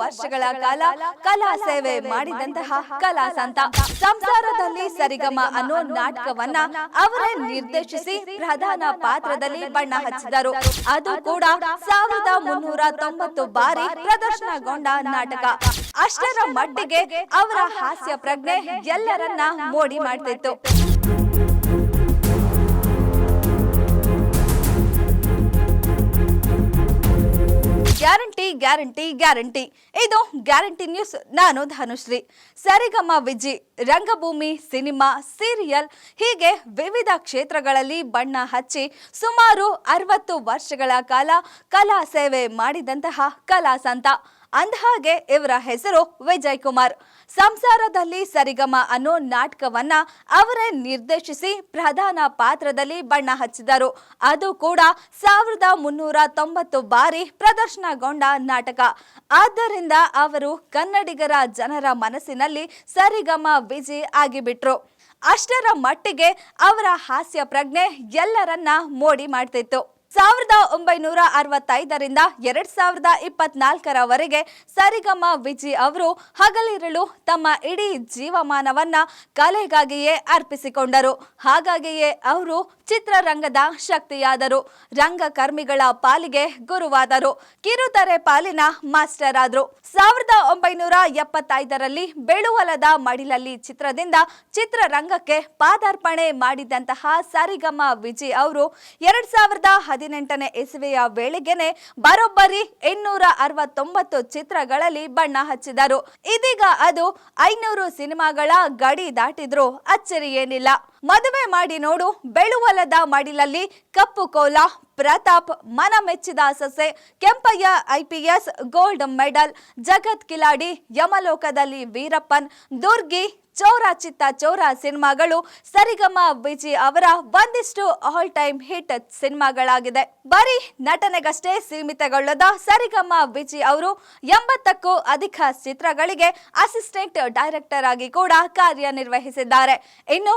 ವರ್ಷಗಳ ಕಾಲ ಕಲಾ ಸೇವೆ ಮಾಡಿದಂತಹ ಕಲಾ ಸಂತ ಸಂಸಾರದಲ್ಲಿ ಸರಿಗಮ ಅನ್ನೋ ನಾಟಕವನ್ನ ಅವರೇ ನಿರ್ದೇಶಿಸಿ ಪ್ರಧಾನ ಪಾತ್ರದಲ್ಲಿ ಬಣ್ಣ ಹಚ್ಚಿದರು. ಅದು ಕೂಡ ಸಾವಿರದ ಮುನ್ನೂರ ತೊಂಬತ್ತು ಬಾರಿ ಪ್ರದರ್ಶನಗೊಂಡ ನಾಟಕ. ಅಷ್ಟರ ಮಟ್ಟಿಗೆ ಅವರ ಹಾಸ್ಯ ಪ್ರಜ್ಞೆ ಎಲ್ಲರನ್ನ ಮೋಡಿ ಮಾಡ್ತಿತ್ತು. Guarantee guarantee guarantee. ಇದು ಗ್ಯಾರಂಟಿ ನ್ಯೂಸ್. ನಾನು ಧನುಶ್ರೀ. ಸರಿಗಮ ವಿಜಿ, ರಂಗಭೂಮಿ, ಸಿನಿಮಾ, ಸೀರಿಯಲ್ ಹೀಗೆ ವಿವಿಧ ಕ್ಷೇತ್ರಗಳಲ್ಲಿ ಬಣ್ಣ ಹಚ್ಚಿ ಸುಮಾರು ಅರವತ್ತು ವರ್ಷಗಳ ಕಾಲ ಕಲಾ ಸೇವೆ ಮಾಡಿದಂತಹ ಕಲಾ ಸಂತ. ಅಂದಹಾಗೆ ಇವರ ಹೆಸರು ವಿಜಯ್ ಕುಮಾರ್ ಸಂಸಾರದಲ್ಲಿ ಸರಿಗಮ ಅನ್ನೋ ನಾಟಕವನ್ನ ಅವರೇ ನಿರ್ದೇಶಿಸಿ ಪ್ರಧಾನ ಪಾತ್ರದಲ್ಲಿ ಬಣ್ಣ ಹಚ್ಚಿದರು. ಅದು ಕೂಡ ಸಾವಿರದ ಮುನ್ನೂರ ತೊಂಬತ್ತು ಬಾರಿ ಪ್ರದರ್ಶನಗೊಂಡ ನಾಟಕ. ಆದ್ದರಿಂದ ಅವರು ಕನ್ನಡಿಗರ ಜನರ ಮನಸ್ಸಿನಲ್ಲಿ ಸರಿಗಮ ವಿಜಿ ಆಗಿಬಿಟ್ರು. ಅಷ್ಟರ ಮಟ್ಟಿಗೆ ಅವರ ಹಾಸ್ಯ ಪ್ರಜ್ಞೆ ಎಲ್ಲರನ್ನ ಮೋಡಿ ಮಾಡ್ತಿತ್ತು. ಸಾವಿರದ ಒಂಬೈನೂರ ಅರವತ್ತೈದರಿಂದ ಎರಡ್ ಸಾವಿರದ ಇಪ್ಪತ್ನಾಲ್ಕರವರೆಗೆ ಸರಿಗಮ ವಿಜಿ ಅವರು ಹಗಲಿರುಳು ತಮ್ಮ ಇಡೀ ಜೀವಮಾನವನ್ನ ಕಲೆಗಾಗಿಯೇ ಅರ್ಪಿಸಿಕೊಂಡರು. ಹಾಗಾಗಿಯೇ ಅವರು ಚಿತ್ರರಂಗದ ಶಕ್ತಿಯಾದರು. ರಂಗಕರ್ಮಿಗಳ ಪಾಲಿಗೆ ಗುರುವಾದರು. ಕಿರುತೆರೆ ಪಾಲಿನ ಮಾಸ್ಟರ್ ಆದರು ಸಾವಿರದ ಒಂಬೈನೂರ ಎಪ್ಪತ್ತೈದರಲ್ಲಿ ಬೆಳುವಲದ ಮಡಿಲಲ್ಲಿ ಚಿತ್ರದಿಂದ ಚಿತ್ರರಂಗಕ್ಕೆ ಪಾದಾರ್ಪಣೆ ಮಾಡಿದಂತಹ ಸರಿಗಮ ವಿಜಿ ಅವರು ಎರಡ್ ಸಾವಿರದ ಹದಿನೆಂಟನೇ ಇಸವಿಯ ವೇಳೆಗೆನೆ ಬರೋಬ್ಬರಿ ಇನ್ನೂರ ಅರವತ್ತೊಂಬತ್ತು ಚಿತ್ರಗಳಲ್ಲಿ ಬಣ್ಣ ಹಚ್ಚಿದರು. ಇದೀಗ ಅದು ಐನೂರು ಸಿನಿಮಾಗಳ ಗಡಿ ದಾಟಿದ್ರು ಅಚ್ಚರಿ ಏನಿಲ್ಲ. ಮದುವೆ ಮಾಡಿ ನೋಡು, ಬೆಳುವಲದ ಮಡಿಲಲ್ಲಿ ಕಪ್ಪು ಕೋಲ, Pratap, Mana Mecchida Sose, Kempaiah IPS gold medal, Jagath Kiladi, ಯಮಲೋಕದಲ್ಲಿ Veerappan, Durgi Chaura ಚಿತ್ತ ಚೌರ ಸಿನಿಮಾಗಳು, ಸರಿಗಮ ವಿಜಿ ಅವರ ಒಂದಿಷ್ಟು ಆಲ್ ಟೈಮ್ ಹಿಟ್ ಸಿನಿಮಾಗಳಾಗಿದೆ. ಬರೀ ನಟನೆಗಷ್ಟೇ ಸೀಮಿತಗೊಳ್ಳದ ಸರಿಗಮ ವಿಜಿ ಅವರು ಎಂಬತ್ತಕ್ಕೂ ಅಧಿಕ ಚಿತ್ರಗಳಿಗೆ ಅಸಿಸ್ಟೆಂಟ್ ಡೈರೆಕ್ಟರ್ ಆಗಿ ಕೂಡ ಕಾರ್ಯನಿರ್ವಹಿಸಿದ್ದಾರೆ. ಇನ್ನು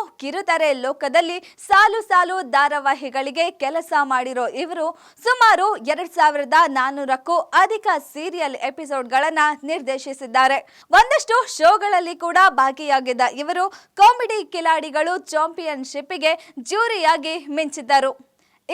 ಕಿರುತೆರೆ ಲೋಕದಲ್ಲಿ ಸಾಲು ಸಾಲು ಧಾರಾವಾಹಿಗಳಿಗೆ ಕೆಲಸ ಮಾಡಿರೋ ಇವರು ಸುಮಾರು ಎರಡ್ ಸಾವಿರದ ನಾನ್ನೂರಕ್ಕೂ ಅಧಿಕ ಸೀರಿಯಲ್ ಎಪಿಸೋಡ್ಗಳನ್ನ ನಿರ್ದೇಶಿಸಿದ್ದಾರೆ. ಒಂದಷ್ಟು ಶೋಗಳಲ್ಲಿ ಕೂಡ ಭಾಗಿಯಾಗಿದ್ದ ಇವರು ಕಾಮಿಡಿ ಕಿಲಾಡಿಗಳು ಚಾಂಪಿಯನ್ಶಿಪ್ಗೆ ಜ್ಯೂರಿಯಾಗಿ ಮಿಂಚಿದ್ದರು.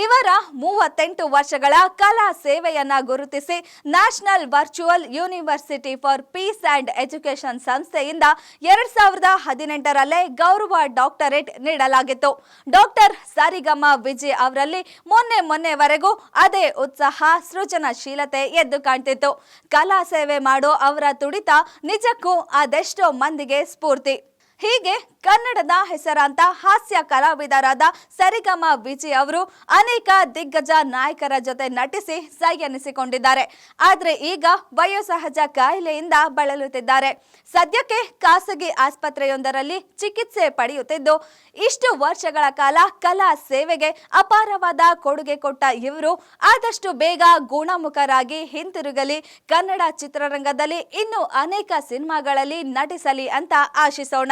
ಇವರ ಮೂವತ್ತೆಂಟು ವರ್ಷಗಳ ಕಲಾ ಸೇವೆಯನ್ನ ಗುರುತಿಸಿ national virtual university for peace and education ಸಂಸ್ಥೆಯಿಂದ ಎರಡ್ ಸಾವಿರದ ಹದಿನೆಂಟರಲ್ಲೇ ಗೌರವ ಡಾಕ್ಟರೇಟ್ ನೀಡಲಾಗಿತ್ತು. ಡಾಕ್ಟರ್ ಸಾರಿಗಮ್ಮ ವಿಜಯ್ ಅವರಲ್ಲಿ ಮೊನ್ನೆ ಮೊನ್ನೆವರೆಗೂ ಅದೇ ಉತ್ಸಾಹ, ಸೃಜನಶೀಲತೆ ಎದ್ದು ಕಾಣ್ತಿತ್ತು. ಕಲಾ ಸೇವೆ ಮಾಡೋ ಅವರ ತುಡಿತ ನಿಜಕ್ಕೂ ಅದೆಷ್ಟೋ ಮಂದಿಗೆ ಸ್ಫೂರ್ತಿ. ಹೀಗೆ ಕನ್ನಡದ ಹೆಸರಾಂತ ಹಾಸ್ಯ ಕಲಾವಿದರಾದ ಸರಿಗಮ ವಿಜಯ್ ಅವರು ಅನೇಕ ದಿಗ್ಗಜ ನಾಯಕರ ಜೊತೆ ನಟಿಸಿ ಸೈ ಎನಿಸಿಕೊಂಡಿದ್ದಾರೆ ಆದರೆ ಈಗ ವಯೋಸಹಜ ಕಾಯಿಲೆಯಿಂದ ಬಳಲುತ್ತಿದ್ದಾರೆ. ಸದ್ಯಕ್ಕೆ ಖಾಸಗಿ ಆಸ್ಪತ್ರೆಯೊಂದರಲ್ಲಿ ಚಿಕಿತ್ಸೆ ಪಡೆಯುತ್ತಿದ್ದು, ಇಷ್ಟು ವರ್ಷಗಳ ಕಾಲ ಕಲಾ ಸೇವೆಗೆ ಅಪಾರವಾದ ಕೊಡುಗೆ ಕೊಟ್ಟ ಇವರು ಆದಷ್ಟು ಬೇಗ ಗುಣಮುಖರಾಗಿ ಹಿಂತಿರುಗಲಿ, ಕನ್ನಡ ಚಿತ್ರರಂಗದಲ್ಲಿ ಇನ್ನೂ ಅನೇಕ ಸಿನಿಮಾಗಳಲ್ಲಿ ನಟಿಸಲಿ ಅಂತ ಆಶಿಸೋಣ.